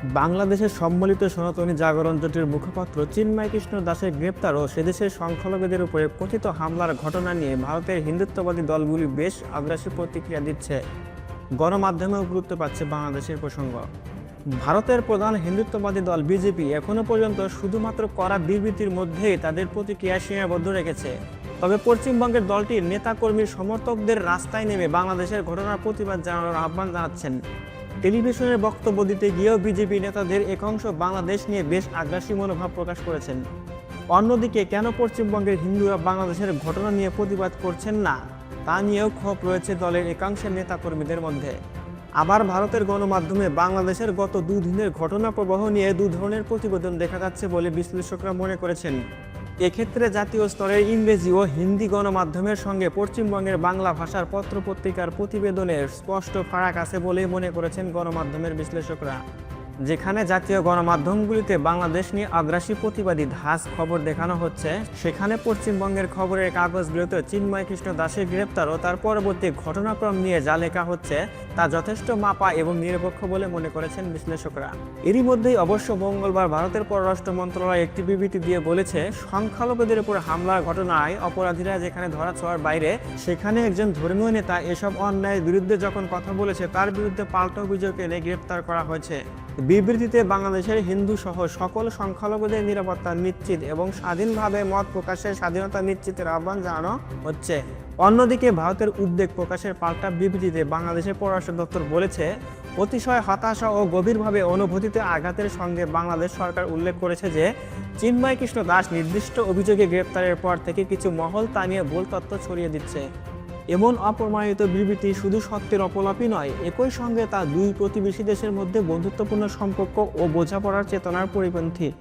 বাংলাদেশের সম্মিলিত সনাতনী জাগরণ জোটের মুখপাত্র চিন্ময় কৃষ্ণ দাসের গ্রেপ্তার ও সেদেশের সংখ্যালঘুদের উপরে কথিত হামলার ঘটনা নিয়ে ভারতের হিন্দুত্ববাদী দলগুলি বেশ আগ্রাসী প্রতিক্রিয়া দিচ্ছে। গণমাধ্যমেও গুরুত্ব পাচ্ছে বাংলাদেশের প্রসঙ্গ। ভারতের প্রধান হিন্দুত্ববাদী দল বিজেপি এখনও পর্যন্ত শুধুমাত্র করা বিবৃতির মধ্যেই তাদের প্রতিক্রিয়া সীমাবদ্ধ রেখেছে। তবে পশ্চিমবঙ্গের দলটির নেতাকর্মীর সমর্থকদের রাস্তায় নেমে বাংলাদেশের ঘটনার প্রতিবাদ জানানোর আহ্বান জানাচ্ছেন। টেলিভিশনের বক্তব্য দিতে গিয়েও বিজেপি নেতাদের একাংশ বাংলাদেশ নিয়ে বেশ আগ্রাসী মনোভাব প্রকাশ করেছেন। অন্যদিকে কেন পশ্চিমবঙ্গের হিন্দুরা বাংলাদেশের ঘটনা নিয়ে প্রতিবাদ করছেন না, তা নিয়েও ক্ষোভ রয়েছে দলের একাংশের নেতাকর্মীদের মধ্যে। আবার ভারতের গণমাধ্যমে বাংলাদেশের গত দুদিনের ঘটনা প্রবাহ নিয়ে দু ধরনের প্রতিবেদন দেখা যাচ্ছে বলে বিশ্লেষকরা মনে করেছেন। এক্ষেত্রে জাতীয় স্তরের ইংরেজি ও হিন্দি গণমাধ্যমের সঙ্গে পশ্চিমবঙ্গের বাংলা ভাষার পত্রপত্রিকার প্রতিবেদনের স্পষ্ট ফারাক আছে বলে মনে করেছেন গণমাধ্যমের বিশ্লেষকরা। যেখানে জাতীয় গণমাধ্যমগুলিতে বাংলাদেশ নিয়ে আগ্রাসী প্রতিবাদী ধাস খবর দেখানো হচ্ছে, সেখানে পশ্চিমবঙ্গের খবরের কাগজগুলোতে চিন্ময় কৃষ্ণ দাসের গ্রেপ্তার ও তার পরবর্তী ঘটনাক্রম নিয়ে যা লেখা হচ্ছে তা যথেষ্ট মাপা এবং নিরপেক্ষ বলে মনে করেছেন বিশ্লেষকরা। এরই মধ্যেই অবশ্য মঙ্গলবার ভারতের পররাষ্ট্র মন্ত্রণালয় একটি বিবৃতি দিয়ে বলেছে, সংখ্যালঘুদের উপর হামলার ঘটনায় অপরাধীরা যেখানে ধরা ছোঁয়ার বাইরে, সেখানে একজন ধর্মীয় নেতা এসব অন্যায়ের বিরুদ্ধে যখন কথা বলেছে, তার বিরুদ্ধে পাল্টা অভিযোগ এনে গ্রেপ্তার করা হয়েছে। বিবৃতিতে বাংলাদেশের হিন্দু সহ সকল সংখ্যালঘুদের নিরাপত্তা নিশ্চিত এবং স্বাধীনভাবে মত প্রকাশের স্বাধীনতা নিশ্চিতের আহ্বান জানানো হচ্ছে। অন্যদিকে ভারতের উদ্বেগ প্রকাশের পাল্টা বিবৃতিতে বাংলাদেশের পররাষ্ট্র দপ্তর বলেছে, অতিশয় হতাশা ও গভীরভাবে অনুভূতিতে আঘাতের সঙ্গে বাংলাদেশ সরকার উল্লেখ করেছে যে, চিন্ময় কৃষ্ণ দাস নির্দিষ্ট অভিযোগে গ্রেপ্তারের পর থেকে কিছু মহল তা নিয়ে ভুল তথ্য ছড়িয়ে দিচ্ছে। এমন অপ্রমাণিত বিবৃতি শুধু সত্যের অপলাপই নয়, একই সঙ্গে তা দুই প্রতিবেশী দেশের মধ্যে বন্ধুত্বপূর্ণ সম্পর্ক ও বোঝাপড়ার চেতনার পরিপন্থী।